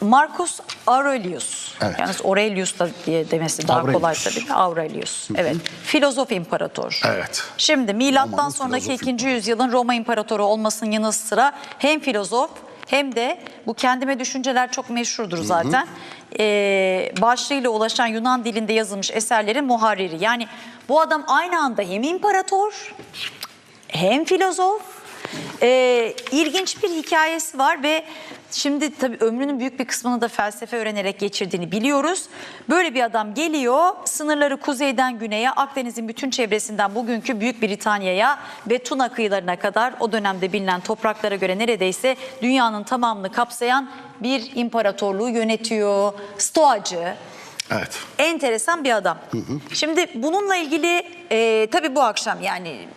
Marcus Aurelius. Evet. Yalnız Aurelius da diye demesi daha kolay Aurelius. tabii. Aurelius. Evet. Filozof imparator. Evet. Şimdi milattan Roma'nın sonraki filozof 2. yüzyılın Roma imparatoru olmasının yanı sıra hem filozof hem de bu kendime düşünceler çok meşhurdur zaten. Ee, başlığıyla ulaşan Yunan dilinde yazılmış eserlerin muharriri. Yani bu adam aynı anda hem imparator hem filozof. Ee, ilginç bir hikayesi var ve şimdi tabii ömrünün büyük bir kısmını da felsefe öğrenerek geçirdiğini biliyoruz. Böyle bir adam geliyor, sınırları kuzeyden güneye, Akdeniz'in bütün çevresinden bugünkü Büyük Britanya'ya ve Tuna kıyılarına kadar o dönemde bilinen topraklara göre neredeyse dünyanın tamamını kapsayan bir imparatorluğu yönetiyor. Stoacı, Evet. enteresan bir adam. Şimdi bununla ilgili e, tabii bu akşam yani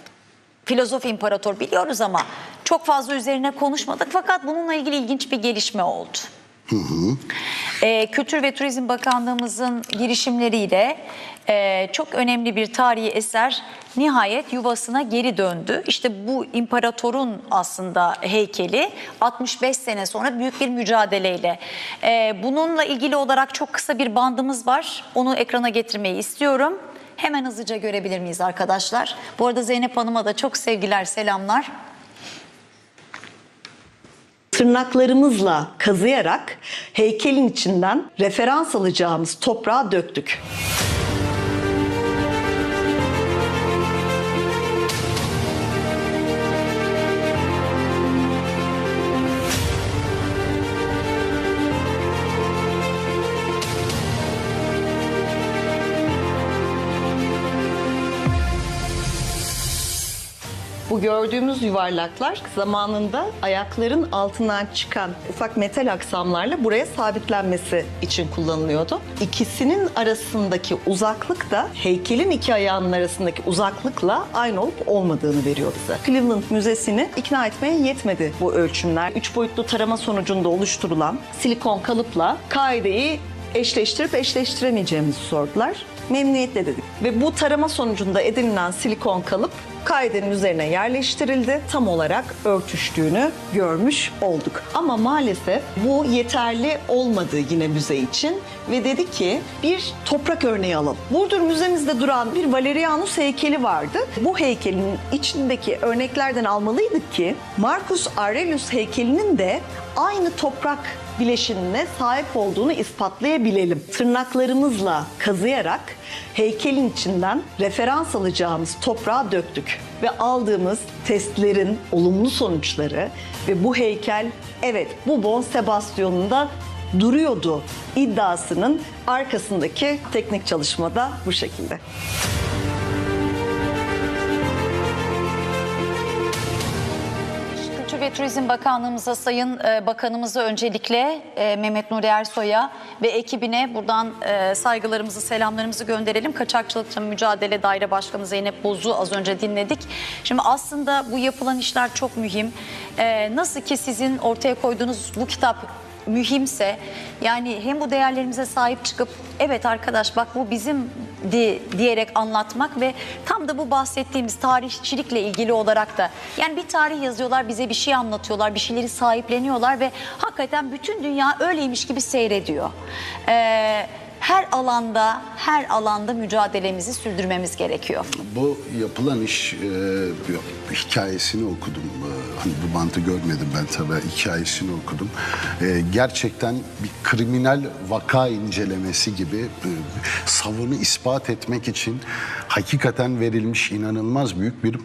filozof imparator biliyoruz ama çok fazla üzerine konuşmadık. Fakat bununla ilgili ilginç bir gelişme oldu. E, Kültür ve Turizm Bakanlığımızın girişimleriyle e, çok önemli bir tarihi eser nihayet yuvasına geri döndü. İşte bu imparatorun aslında heykeli 65 sene sonra büyük bir mücadeleyle. E, bununla ilgili olarak çok kısa bir bandımız var. Onu ekrana getirmeyi istiyorum. Hemen hızlıca görebilir miyiz arkadaşlar? Bu arada Zeynep Hanım'a da çok sevgiler, selamlar. Tırnaklarımızla kazıyarak heykelin içinden referans alacağımız toprağa döktük. Bu gördüğümüz yuvarlaklar zamanında ayakların altından çıkan ufak metal aksamlarla buraya sabitlenmesi için kullanılıyordu. İkisinin arasındaki uzaklık da heykelin iki ayağının arasındaki uzaklıkla aynı olup olmadığını veriyor bize. Cleveland Müzesi'ni ikna etmeye yetmedi bu ölçümler. Üç boyutlu tarama sonucunda oluşturulan silikon kalıpla kaideyi eşleştirip eşleştiremeyeceğimizi sordular. Memnuniyetle dedik. Ve bu tarama sonucunda edinilen silikon kalıp kaidenin üzerine yerleştirildi. Tam olarak örtüştüğünü görmüş olduk. Ama maalesef bu yeterli olmadı yine müze için ve dedi ki bir toprak örneği alalım. Burdur Müzemizde duran bir Valerianus heykeli vardı. Bu heykelin içindeki örneklerden almalıydık ki Marcus Aurelius heykelinin de aynı toprak bileşinine sahip olduğunu ispatlayabilelim. Tırnaklarımızla kazıyarak heykelin içinden referans alacağımız toprağa döktük ve aldığımız testlerin olumlu sonuçları ve bu heykel evet bu Bon Sebastian'ın da duruyordu iddiasının arkasındaki teknik çalışmada bu şekilde. Turizm Bakanlığımıza, Sayın e, Bakanımıza öncelikle e, Mehmet Nuri Ersoy'a ve ekibine buradan e, saygılarımızı, selamlarımızı gönderelim. Kaçakçılıkla Mücadele Daire Başkanı Zeynep Boz'u az önce dinledik. Şimdi aslında bu yapılan işler çok mühim. Nasıl ki sizin ortaya koyduğunuz bu kitap mühimse yani hem bu değerlerimize sahip çıkıp evet arkadaş bak bu bizim di, diyerek anlatmak ve tam da bu bahsettiğimiz tarihçilikle ilgili olarak da yani bir tarih yazıyorlar bize bir şey anlatıyorlar bir şeyleri sahipleniyorlar ve hakikaten bütün dünya öyleymiş gibi seyrediyor. Ee, her alanda her alanda mücadelemizi sürdürmemiz gerekiyor. Bu yapılan iş e, hikayesini okudum. E, hani bu bantı görmedim ben tabii hikayesini okudum. E, gerçekten bir kriminal vaka incelemesi gibi e, savını ispat etmek için hakikaten verilmiş inanılmaz büyük bir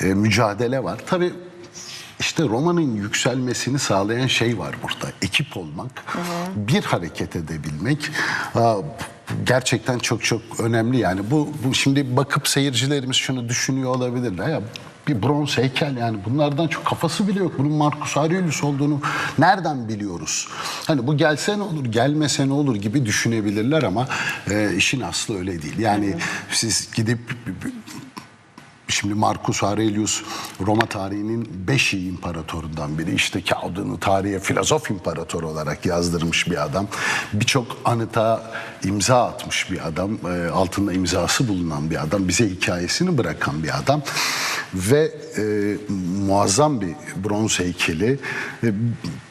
e, mücadele var. Tabii işte romanın yükselmesini sağlayan şey var burada. Ekip olmak, bir hareket edebilmek. Gerçekten çok çok önemli yani. Bu, bu şimdi bakıp seyircilerimiz şunu düşünüyor olabilirler. Ya bir bronz heykel yani bunlardan çok kafası bile yok. Bunun Marcus Aurelius olduğunu nereden biliyoruz? Hani bu gelse ne olur, gelmese ne olur gibi düşünebilirler ama e, işin aslı öyle değil. Yani siz gidip Şimdi Marcus Aurelius Roma tarihinin beş iyi imparatorundan biri. İşte kağıdını tarihe filozof imparatoru olarak yazdırmış bir adam. Birçok anıta imza atmış bir adam. E, altında imzası bulunan bir adam. Bize hikayesini bırakan bir adam. Ve e, muazzam bir bronz heykeli e,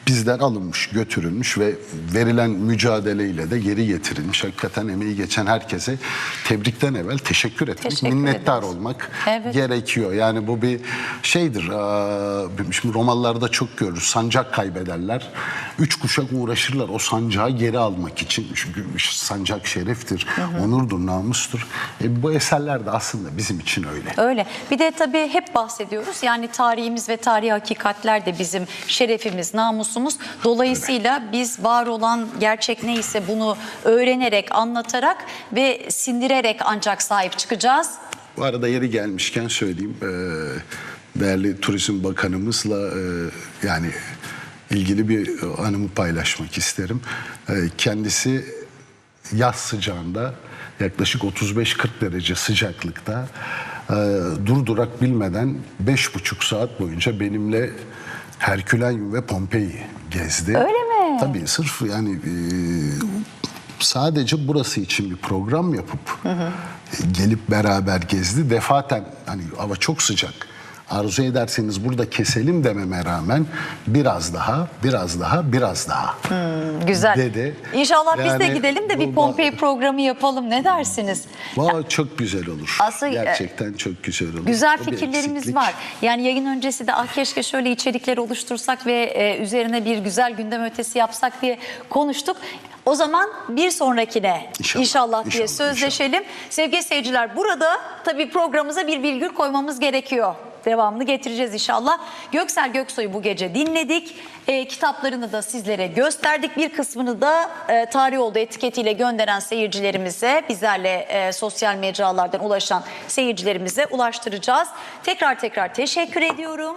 bizden alınmış, götürülmüş ve verilen mücadeleyle de geri getirilmiş. Hakikaten emeği geçen herkese tebrikten evvel teşekkür etmek, Teşekkür minnettar ederiz. olmak Evet. gerekiyor. Yani bu bir şeydir. Aa, Şimdi Romalılarda çok görürüz. Sancak kaybederler. Üç kuşak uğraşırlar o sancağı geri almak için. Çünkü sancak şereftir, onurdur, namustur. E, bu eserler de aslında bizim için öyle. Öyle. Bir de tabii hep bahsediyoruz. Yani tarihimiz ve tarihi hakikatler de bizim şerefimiz, namusumuz. Dolayısıyla biz var olan gerçek neyse bunu öğrenerek, anlatarak ve sindirerek ancak sahip çıkacağız. Bu arada yeri gelmişken söyleyeyim. e, Değerli Turizm Bakanımızla e, yani ilgili bir anımı paylaşmak isterim. E, Kendisi yaz sıcağında yaklaşık 35-40 derece sıcaklıkta e, durdurak bilmeden 5,5 saat boyunca benimle Herkülenyum ve Pompei gezdi. Öyle mi? Tabii sırf yani e, sadece burası için bir program yapıp e, gelip beraber gezdi. Defaten hani hava çok sıcak. Arzu ederseniz burada keselim dememe rağmen biraz daha, biraz daha, biraz daha. Güzel. Dedi. İnşallah biz de Yani gidelim de bir Pompei programı yapalım. Ne dersiniz? Valla çok güzel olur. Aslında, e, Gerçekten çok güzel olur. Güzel O fikirlerimiz var. Yani yayın öncesi de ah keşke şöyle içerikler oluştursak ve e, üzerine bir güzel gündem ötesi yapsak diye konuştuk. O zaman bir sonrakine inşallah, İnşallah, diye inşallah, sözleşelim. Sevgili seyirciler burada tabii programımıza bir virgül koymamız gerekiyor. Devamını getireceğiz inşallah. Göksel Göksoy'u bu gece dinledik. E, kitaplarını da sizlere gösterdik. Bir kısmını da e, tarih oldu etiketiyle gönderen seyircilerimize, bizlerle e, sosyal mecralardan ulaşan seyircilerimize ulaştıracağız. Tekrar tekrar teşekkür ediyorum.